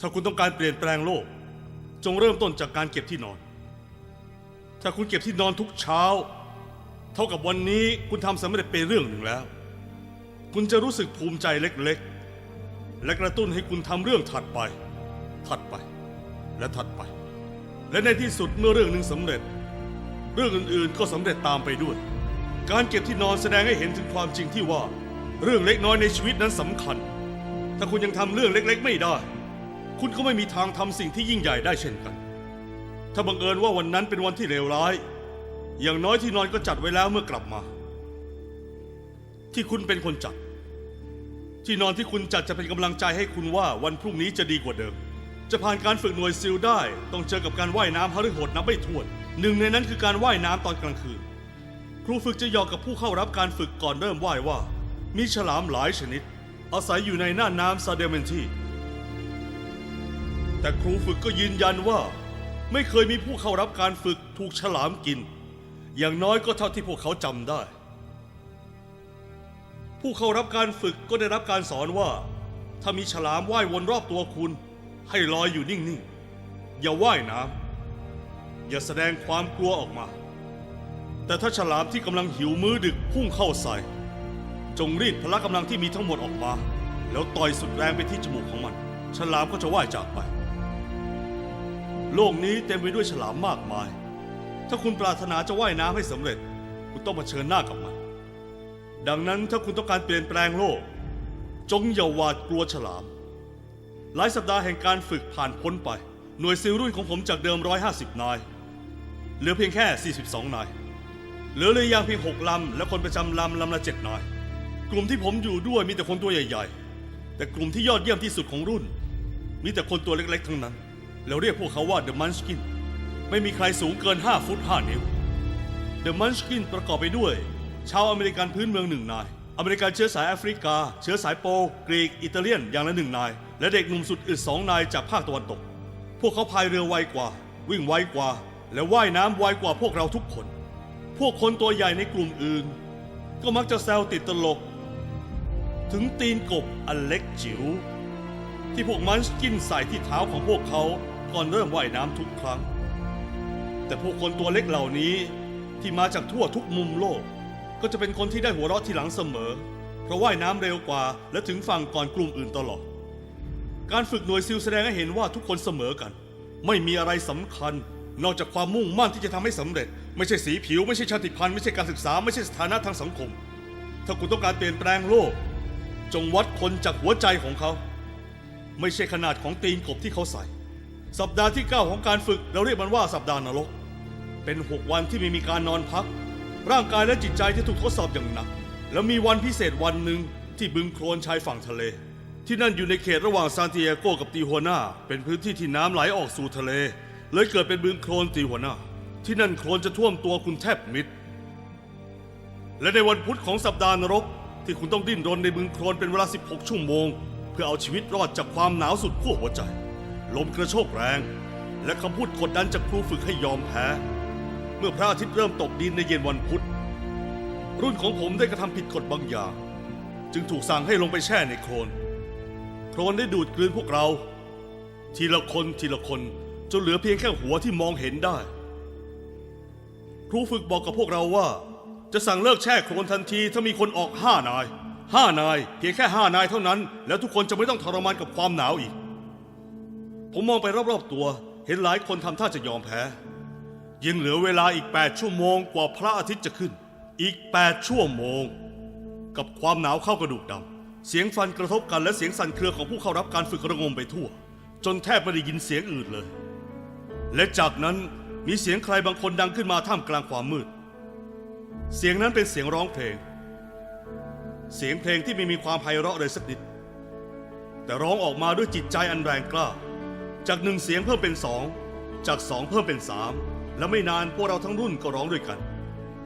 ถ้าคุณต้องการเปลี่ยนแปลงโลก จงเริ่มต้นจากการเก็บที่นอน ถ้าคุณเก็บที่นอนทุกเช้า เท่ากับวันนี้คุณทำสำเร็จไปเรื่องหนึ่งแล้ว คุณจะรู้สึกภูมิใจเล็กๆ และกระตุ้นให้คุณทำเรื่องถัดไป ถัดไป และถัดไป และในที่สุดเมื่อเรื่องหนึ่งสำเร็จ เรื่องอื่นๆก็สำเร็จตามไปด้วย การเก็บที่นอนแสดงให้เห็นถึงความจริงที่ว่า เรื่องเล็กน้อยในชีวิตนั้นสำคัญ ถ้าคุณยังทำเรื่องเล็ก ๆ ไม่ได้ คุณก็ไม่มีทางทำสิ่งที่ยิ่งใหญ่ได้เช่นกัน ถ้าบังเอิญว่าวันนั้นเป็นวันที่เลวร้าย อย่างน้อยที่นอนก็จัดไว้แล้วเมื่อกลับมา ที่คุณเป็นคนจัด ที่นอนที่คุณจัดจะเป็นกำลังใจให้คุณว่าวันพรุ่งนี้จะดีกว่าเดิม จะผ่านการฝึกหน่วยซิลได้ ต้องเจอกับการว่ายน้ำฮาริโหดนับไม่ถ้วน หนึ่งในนั้นคือการว่ายน้ำตอนกลางคืน ครูฝึกจะหยอกกับผู้เข้ารับการฝึกก่อนเริ่มว่ายว่า มีฉลามหลายชนิด อาศัยอยู่ในหน้าน้ำซาเดเมนที แต่ครูฝึกก็ยืนยันว่า ไม่เคยมีผู้เข้ารับการฝึกถูกฉลามกิน อย่างน้อยก็เท่าที่พวกเขาจำได้ ผู้เข้ารับการฝึกก็ได้รับการสอนว่า ถ้ามีฉลามว่ายวนรอบตัวคุณ ให้ลอยอยู่นิ่งๆ อย่าว่ายน้ำอย่าแสดงความกลัวออกมา แต่ถ้าฉลามที่กำลังหิวมื้อดึกพุ่งเข้าใส่ จงรีดพละกำลังที่มีทั้งหมดออกมา แล้วต่อยสุดแรงไปที่จมูกของมัน ฉลามก็จะว่ายจากไป โลกนี้เต็มไปด้วยฉลามมากมาย ถ้าคุณปรารถนาจะว่ายน้ำให้สำเร็จ คุณต้องเผชิญหน้ากับมัน ดังนั้นถ้าคุณต้องการเปลี่ยนแปลงโลก จงอย่าหวาดกลัวฉลาม หลายสัปดาห์แห่งการฝึกผ่านพ้นไป หน่วยซิลรุ่นของผมจากเดิม 150 นาย เหลือเพียงแค่ 42 นาย เหลือเรือยางเพียง 6 ลำ และคนประจำลำลำละ 7 นาย กลุ่มที่ผมอยู่ด้วยมีแต่คนตัวใหญ่ ๆ แต่กลุ่มที่ยอดเยี่ยมที่สุดของรุ่น มีแต่คนตัวเล็ก ๆ ทั้งนั้น แล้วเรียกพวกเขาว่า The Munchkin ไม่มีใครสูงเกิน 5 ฟุต 5 นิ้ว The Munchkin ประกอบไปด้วย ชาวอเมริกันพื้นเมืองหนึ่งนาย อเมริกันเชื้อสายแอฟริกา เชื้อสายโปลกรีก อิตาเลียนอย่างละหนึ่งนาย และเด็กหนุ่มสุดอึดสองนายจากภาคตะวันตก พวกเขาพายเรือไวกว่า วิ่งไวกว่า และว่ายน้ำไวกว่าพวกเราทุกคน พวกคนตัวใหญ่ในกลุ่มอื่น ก็มักจะแซวติดตลก ถึงตีนกบอันเล็กจิ๋วที่พวกมันกินใส่ที่เท้าของพวกเขา ก่อนเริ่มว่ายน้ำทุกครั้ง แต่พวกคนตัวเล็กเหล่านี้ที่มาจากทั่วทุกมุมโลก ก็จะเป็นคนที่ได้หัวเราะทีหลังเสมอ เพราะว่ายน้ำเร็วกว่า และถึงฝั่งก่อนกลุ่มอื่นตลอด การฝึกหน่วยซิลแสดงให้เห็นว่าทุกคนเสมอกัน ไม่มีอะไรสำคัญ นอกจากความมุ่งมั่นที่จะทำให้สำเร็จ ไม่ใช่สีผิว ไม่ใช่ชาติพันธุ์ไม่ใช่การศึกษาไม่ใช่สถานะทางสังคม ถ้าคุณต้องการเปลี่ยนแปลงโลก จงวัดคนจากหัวใจของเขา ไม่ใช่ขนาดของตีนกบที่เขาใส่ สัปดาห์ที่ 9 ของการฝึกเราเรียกมันว่าสัปดาห์นรก เป็น 6 วันที่ไม่มีการนอนพัก ร่างกายและจิตใจที่ถูกทดสอบอย่างหนัก แล้วมีวันพิเศษวันหนึ่งที่บึงโคลนชายฝั่งทะเล ที่นั่นอยู่ในเขตระหว่างซานติเอโกกับติฮัวหน้า เป็นพื้นที่ที่น้ำไหลออกสู่ทะเล เลยเกิดเป็นบึงโคลนติฮัวหน้า ที่นั่นโคลนจะท่วมตัวคุณแทบมิด และในวันพุธของสัปดาห์นรก ที่คุณต้องดิ้นรนในบึงโคลนเป็นเวลา 16 ชั่วโมง เพื่อเอาชีวิตรอดจากความหนาวสุดขั้วหัวใจ ลมกระโชกแรง และคำพูดกดดันจากครูฝึกให้ยอมแพ้ เมื่อพระอาทิตย์เริ่มตกดินในเย็นวันพุธ รุ่นของผมได้กระทำผิดกฎบางอย่าง จึงถูกสั่งให้ลงไปแช่ในโคลน โคลนได้ดูดกลืนพวกเรา ทีละคนทีละคนจนเหลือเพียงแค่หัวที่มองเห็นได้ ครูฝึกบอกกับพวกเราว่า จะสั่งเลิกแช่โคลนทันทีถ้ามีคนออกห้านายห้านาย เพียงแค่ห้านายเท่านั้น แล้วทุกคนจะไม่ต้องทรมานกับความหนาวอีก ผมมองไปรอบๆตัว เห็นหลายคนทำท่าจะยอมแพ้ ยังเหลือเวลาอีก 8 ชั่วโมงกว่าพระอาทิตย์จะขึ้น อีก 8 ชั่วโมง กับความหนาวเข้ากระดูกดำเสียงฟันกระทบกันและเสียงสั่นเครือของผู้เข้ารับการฝึกระงมไปทั่ว จนแทบไม่ได้ยินเสียงอื่นเลย และจากนั้นมีเสียงใครบางคนดังขึ้นมาท่ามกลางความมืด เสียงนั้นเป็นเสียงร้องเพลง เสียงเพลงที่ไม่มีความไพเราะเลยสักนิด แต่ร้องออกมาด้วยจิตใจอันแรงกล้า จากหนึ่งเสียงเพิ่มเป็นสอง จากสองเพิ่มเป็นสาม และไม่นานพวกเราทั้งรุ่นก็ร้องด้วยกัน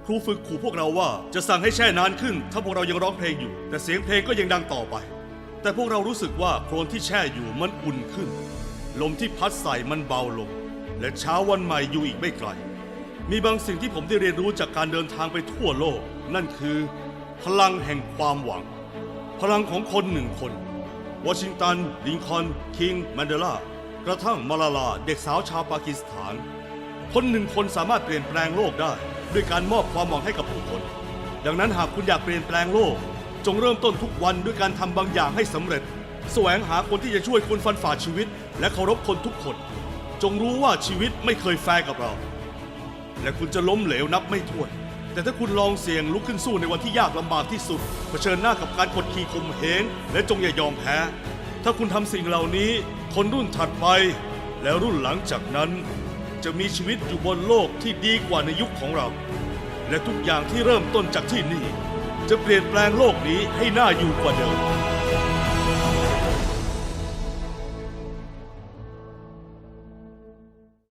ครูฝึกขู่พวกเราว่าจะสั่งให้แช่นานขึ้น ถ้าพวกเรายังร้องเพลงอยู่ แต่เสียงเพลงก็ยังดังต่อไป แต่พวกเรารู้สึกว่าโคลนที่แช่อยู่มันอุ่นขึ้น ลมที่พัดใส่มันเบาลง และเช้าวันใหม่อยู่อีกไม่ไกล มีบางสิ่งที่ผมได้เรียนรู้จากการเดินทางไปทั่วโลก นั่นคือ พลังแห่งความหวัง พลังของคนหนึ่งคนวอชิงตัน ลิงคอน คิง แมนเดลา กระทั่งมาลาลาเด็กสาวชาวปากีสถาน คนหนึ่งคนสามารถเปลี่ยนแปลงโลกได้ ด้วยการมอบความหวังให้กับผู้คน ดังนั้นหากคุณอยากเปลี่ยนแปลงโลก จงเริ่มต้นทุกวันด้วยการทำบางอย่างให้สำเร็จ แสวงหาคนที่จะช่วยคุณฟันฝ่าชีวิต และเคารพคนทุกคน จงรู้ว่าชีวิตไม่เคยแฟร์กับเรา และคุณจะล้มเหลวนับไม่ถ้วนแต่ถ้าคุณลองเสี่ยงลุกขึ้นสู้ในวันที่ยากลำบากที่สุด เผชิญหน้ากับการกดขี่ข่มเหงและจงอย่ายอมแพ้ ถ้าคุณทำสิ่งเหล่านี้ คนรุ่นถัดไปแล้วรุ่นหลังจากนั้น จะมีชีวิตอยู่บนโลกที่ดีกว่าในยุคของเรา และทุกอย่างที่เริ่มต้นจากที่นี่ จะเปลี่ยนแปลงโลกนี้ให้น่าอยู่กว่าเดิม